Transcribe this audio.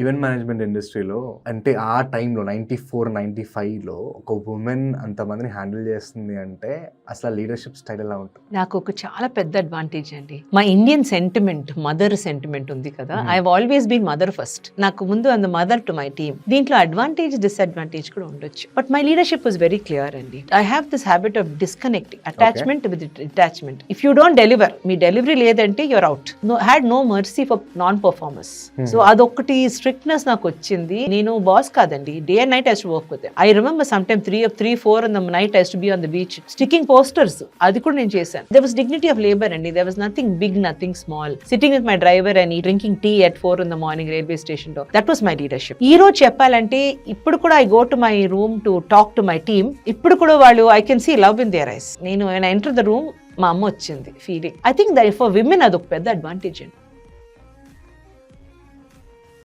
Event management ఇండస్ట్రీలో అంటే ఆ టైంలో నైంటీ ఫోర్ నైంటీ ఫైవ్లో ఒక ఉమెన్ అంతమందిని హ్యాండిల్ చేస్తుంది అంటే అసలు లీడర్షిప్ స్టైల్ ఎలా ఉంటుంది? నాకు ఒక చాలా పెద్ద అడ్వాంటేజ్ అండి. మా ఇండియన్ సెంటిమెంట్ మదర్ సెంటిమెంట్ ఉంది కదా. I always been mother first నాకు ముందు అంద మదర్ టు మై టీమ్ దీంట్లో అడ్వాంటేజ్ డిసడ్వాంటేజ్ కూడా ఉండొచ్చు. But my leadership was very clear అండి. I have this habit of disconnecting attachment with attachment if you don't deliver me delivery లేదంటే you're out no had no mercy for non performers Hmm. So అదొకటి strictness నాకు వచ్చింది. నేను boss కాదండి. Day and night he's work with I remember some time three three four in the night he's be on the beach sticking posters అది కూడా నేను చేశాను. There was dignity of labour అండి. There was nothing big nothing small sitting with my driver and drinking tea at four in the morning railway స్టేషన్లో that was my leadership ఈ రోజు చెప్పాలంటే ఇప్పుడు కూడా I go to my room to talk to my team ఇప్పుడు కూడా వాళ్ళు I can see love in their eyes నేను ఎంటర్ ద రూమ్ మా అమ్మ వచ్చింది feeling I think that for women అదొక పెద్ద అడ్వాంటేజ్ అండి.